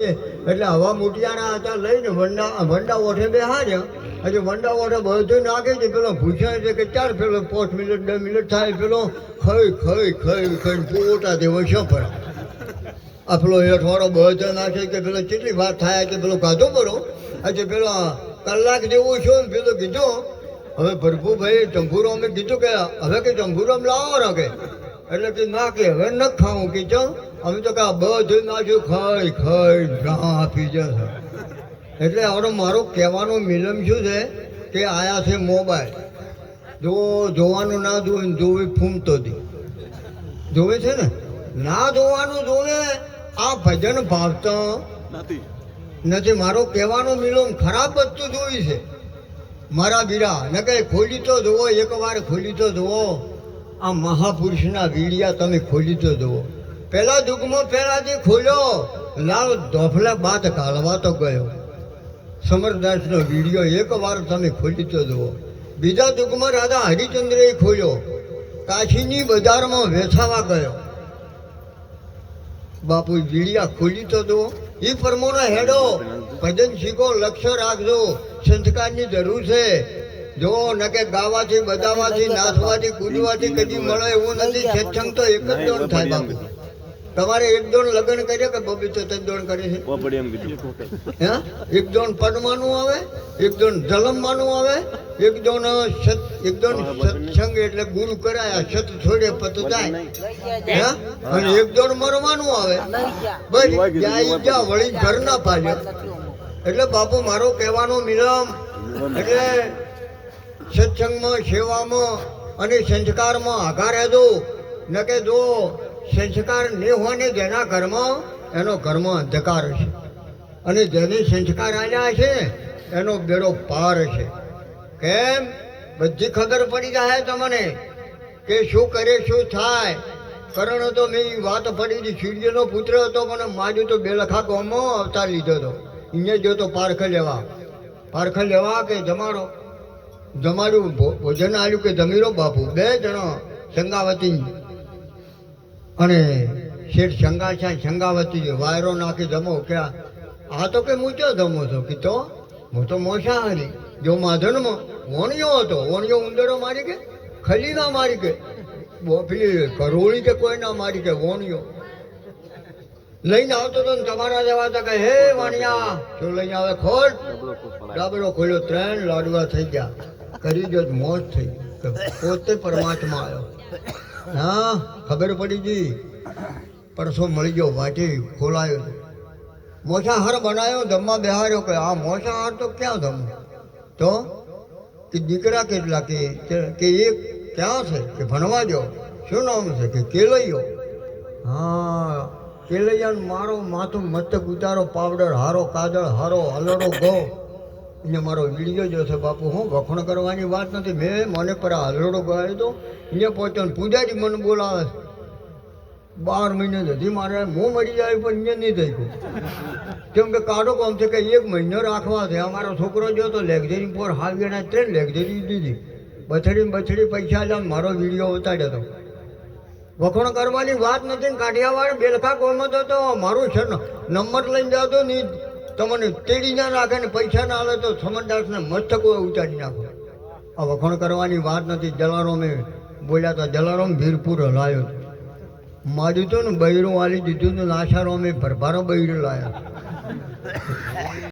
એટલે હવા મુટિયાના હતા લઈને વંડા વંડા ઓઠે બેહાડ્યા. હજી વંડા ઓઠે બધું નાખે છે પેલો ભૂસ્યા છે કે ચાર પેલો પાંચ મિનિટ, બે મિનિટ થાય, પેલો ખઈ ખઈ ખઈ ખઈ પોટા દેવો પર આ પેલો હેઠવાળો બધો નાખે કે પેલો કેટલી વાત થાય કે પેલો કાધો પડો. આજે પેલો કલાક જેવું છો ને પેલો કીધું, હવે ભરભુભાઈ ચંભુરો અમે કીધું કે, હવે કે ચંપુરો લાવો રાખે એટલે કે ના કે હવે ન ખાવું. કે ચો? અમે તો કા બધું નાખ્યું ખાઈ ખાઈ ઘા આપી જશે એટલે હવે મારો કહેવાનો મિલમ શું છે? કે આયા છે મોબાઈલ. જો જોવાનું ના જોવે ને જોવે ફૂમતો દી. જોવે છે ને? ના જોવાનું જોવે આ ભજન ભાવતા. નથી. નથી મારો કહેવાનો મિલમ ખરાબ વસ્તુ જોઈ છે. મારા બીરા ન કઈ ખોલી તો જુઓ એકવાર ખોલી તો જુઓ. આ મહાપુરુષના વીડિયા તમે ખોલી તો જુઓ. પહેલા દુઃખમાં પહેલાથી ખોલ્યો લાલ ધોફલા બાત કાઢવા તો ગયો. સમરદાસનો વીડિયો એકવાર તમે ખોલી તો જુઓ. બીજા દુઃખમાં રાજા હરિચંદ્રએ ખોલ્યો. કાશીની બજારમાં વેચાવા ગયો. બાપુ વીડિયા ખોલી તો જુઓ. એ પરમોનો હેડો. ભજન શીખો લક્ષ્ય રાખજો. સંસ્કારની જરૂર છે. જો ન કે ગાવાથી બધામાંથી નાચવાથી કૂદવાથી કદી મળે એવું નથી. સત્સંગ તો એક જ દોડ થાય બાપુ. તમારે એક દોડ લગ્ન કરીએ કે બબી તો ત્રણ દોડ કરે છે? પોપડી હે? એક દોન પડવાનું આવે એક દોન જલમવાનું આવે એક દોન સત એક દોન સત્સંગ એટલે ગુરુ કરાયા સત છોડે પત જાય. હે? અને એક દોન મરવાનું આવે. બસ ત્યાં ઈજા જ્યાં વળી ઘર ના પાડે એટલે બાપુ મારો કહેવાનો મિલમ એટલે સત્સંગમાં, સેવામાં અને સંસ્કારમાં આઘા રહેજો ન કે જો સંસ્કાર નહીં હોય ને જેના ઘરમાં, એનો ઘરમાં અંધકાર છે. અને જેને સંસ્કાર આવ્યા છે, એનો બેડો પાર છે. કેમ? બધી ખબર પડી જાય તમને કે શું કરે, શું થાય. કરણ હતો મેં વાત પડી હતી, સૂર્યનો પુત્ર હતો, પણ માજુ તો બે લખા ગામમાં અવતાર લીધો હતો. અહીંયા જો તો પારખ લેવા. પારખ લેવા કે જમાડો. જમાડ્યું ભોજન આવ્યું કે જમીરો, બાપુ? બે જણા સંગાવતી અને શેઠ શંગા છે, શંગાવતી વાયરો નાખી જમો કે આ તો કે ક્યાં જમો છો કીધો હું તો મોસાહારી. જો માધનમાં વણિયો હતો, વણિયો ઉંદરો મારી કે? ખલી ના મારી કે? પેલી કરોળી કે કોઈ ના મારી કે? વણિયો. લઈને આવતો તો તમારા જવા તો કે, હે વાણિયા, શું લઈને આવે? ખોટ. ડાબડો ખોલ્યો, ત્રણ લાડવા થઈ ગયા. કરી જો મોજ થઈ પોતે પરમાત્મા આવ્યો. હા ખબર પડી ગઈ. પરસો મળી ગયો, વાટી ખોલાયો. મોસાહાર બનાવ્યો ધમમાં બેહાર્યો કે આ મોસાહાર તો ક્યાં ધમ તો કે દીકરા કેટલા કે કે એક ક્યાં છે? કે ભણવા જો શું નામ છે? કે કેલૈયો. હા, કેલૈયાનું મારો માથું મસ્તક ઉતારો, પાવડર હારો, કાજળ હારો હલડો ગો એને મારો વીડિયો જો છે, બાપુ, હું વખણ કરવાની વાત નથી. મેં મને પર આ હલડો હતો. અહીંયા પહોંચ્યો ને પૂજારી મને બોલાવે બાર મહિને નથી મારે મોં મરી જાય પણ અહીંયા નહીં થઈ ગયું. કેમ કે કાઢો કોમ છે કે એક મહિનો રાખવા છે. અમારો છોકરો જો તો લેક્ઝરી પર હાવીના ત્રણ લેક્ઝરી દીધી. બછડી બછડી પૈસા લે મારો વીડિયો ઉતાર્યો હતો. વખણ કરવાની વાત નથી કાઠિયાવાડ બેલખા કોમ હતો. તો મારું છે નંબર લઈને જતો ને ઈ તમને તેડી ના નાખે ને પૈસા ના આવે તો સમજદાસને મસ્તકો ઉતારી નાખો. આ વખણ કરવાની વાત નથી. જલારામે બોલ્યા તો જલારામ વીરપુર હલાયો માજું તો ને બૈરું વાળી દીધું તો નાશારો અમે ભરભારો બૈરું લાયા.